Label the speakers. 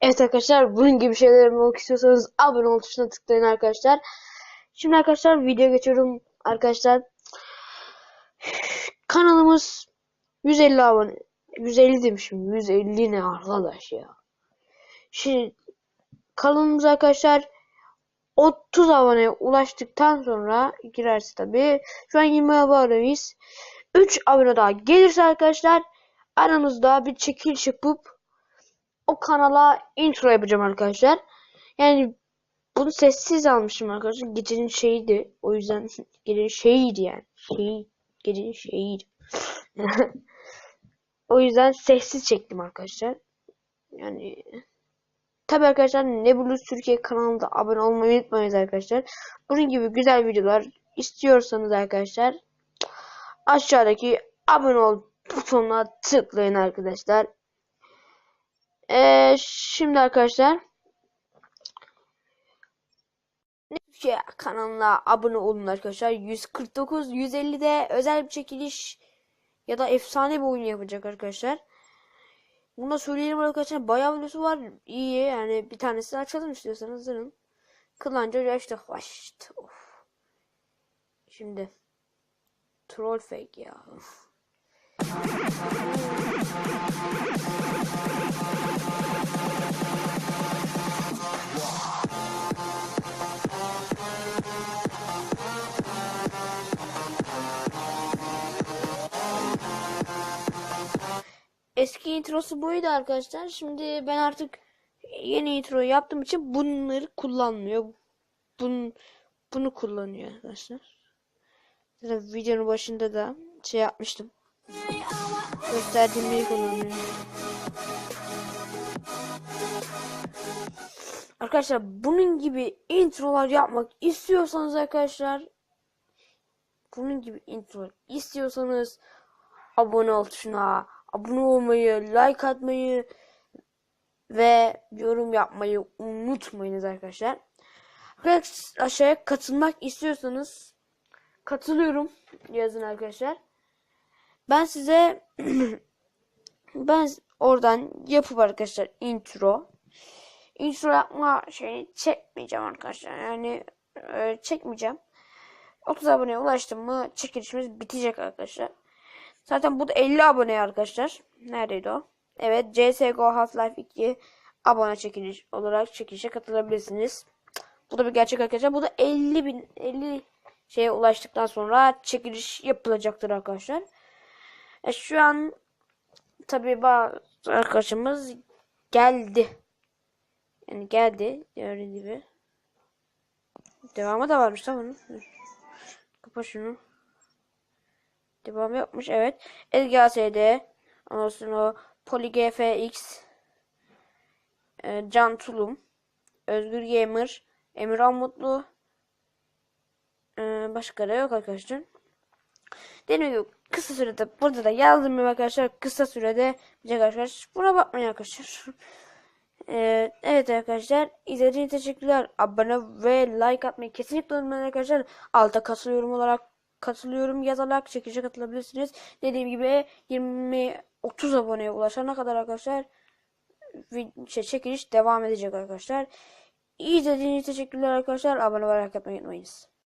Speaker 1: Evet arkadaşlar bunun gibi şeyler olmak istiyorsanız abone ol tuşuna tıklayın arkadaşlar. Şimdi arkadaşlar video geçiyorum arkadaşlar. Kanalımız 150 abone. 150 demişim. 150 ne arkadaş ya. Şimdi kanalımız arkadaşlar 30 aboneye ulaştıktan sonra girerse tabi. Şu an 20 aboneyiz. 3 abone daha gelirse arkadaşlar aramızda bir çekiliş yapıp o kanala intro yapacağım arkadaşlar. Yani bunu sessiz almışım arkadaşlar. Gecenin şeyiydi. O yüzden gecenin şeyiydi yani. Şey, gecenin şeyiydi. o yüzden sessiz çektim arkadaşlar. Yani tabi arkadaşlar Nebulus Türkiye kanalında abone olmayı unutmayın arkadaşlar. Bunun gibi güzel videolar istiyorsanız arkadaşlar aşağıdaki abone ol butonuna tıklayın arkadaşlar. Ee, şimdi arkadaşlar Türkiye kanalına abone olun arkadaşlar. 149 150'de özel bir çekiliş ya da efsane bir oyun yapacak arkadaşlar. Bunu da söyleyelim arkadaşlar. Bayağı videosu var. İyi yani bir tanesini açalım istiyorsanız zırın. Kılanca işte başt. Of. Şimdi troll fake ya. Eski introsu buydu arkadaşlar. Şimdi ben artık yeni intro yaptığım için bunları kullanmıyor. Bun, bunu kullanıyor arkadaşlar. Zaten videonun başında da şey yapmıştım. Gösterdiğimleri kullanıyor. Arkadaşlar bunun gibi introlar yapmak istiyorsanız arkadaşlar bunun gibi intro istiyorsanız abone ol tuşuna abone olmayı, like atmayı ve yorum yapmayı unutmayınız arkadaşlar. Aşağıya katılmak istiyorsanız katılıyorum yazın arkadaşlar. Ben size ben oradan yapıp arkadaşlar intro intro yapma şeyini çekmeyeceğim arkadaşlar. Yani e, çekmeyeceğim. 30 aboneye ulaştım mı çekilişimiz bitecek arkadaşlar. Zaten bu da 50 abone arkadaşlar. Neredeydi o? Evet CSGO Half-Life 2 abone çekiliş olarak çekilişe katılabilirsiniz. Bu da bir gerçek arkadaşlar. Bu da 50 bin 50 şeye ulaştıktan sonra çekiliş yapılacaktır arkadaşlar. E şu an tabi bazı arkadaşımız geldi. Yani geldi. Gördüğünüz gibi. Devamı da varmış tamam Kapa şunu. Devam yapmış evet. LGSD ondan sonra PolyGFX e, Can Tulum Özgür Gamer Emirhan Mutlu e, başka da yok arkadaşlar. Dediğim gibi kısa sürede burada da yazdım arkadaşlar. Kısa sürede bize arkadaşlar. Buna bakmayın arkadaşlar. Ee, evet arkadaşlar izlediğiniz için teşekkürler. Abone ve like atmayı kesinlikle unutmayın arkadaşlar. Alta katılıyorum olarak katılıyorum yazarak çekişe katılabilirsiniz. Dediğim gibi 20 30 aboneye ulaşana kadar arkadaşlar şey, çekiliş devam edecek arkadaşlar. İyi izlediğiniz için teşekkürler arkadaşlar. Abone olarak yapmayı unutmayınız.